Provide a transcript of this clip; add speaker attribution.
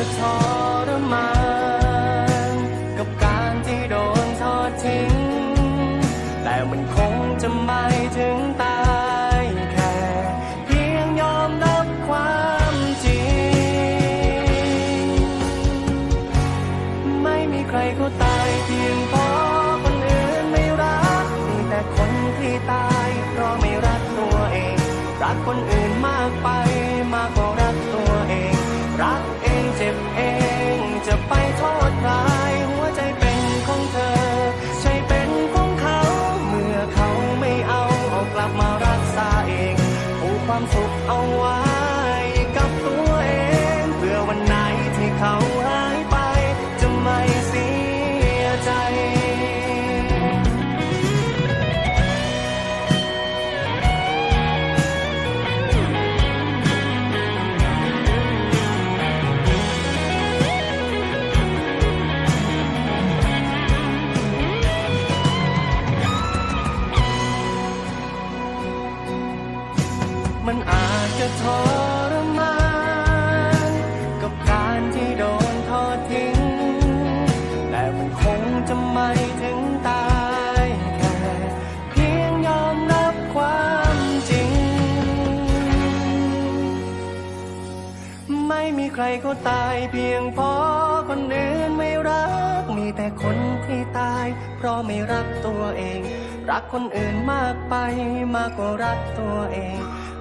Speaker 1: จะทรมานกับการที่โดนทอดทิ้ง แต่มันคงจะไม่ถึงตายแค่ เพียงยอมรับความจริง ไม่มีใครเขาตายเพียงเพราะคนอื่นไม่รัก มีแต่คนที่ตายเพราะไม่รักตัวเอง รักคนอื่น ผูกคว ทรมานกับการที่โดนทอดทิ้ง แต่มันคงจะไม่ถึงตายแค่เพียงยอมรับความจริง ไม่มีใครเขาตายเพียงเพราะคนอื่นไม่รัก มีแต่คนที่ตาย เพราะไม่รักตัวเอง รักคนอื่นมากไปมากกว่ารักตัวเอง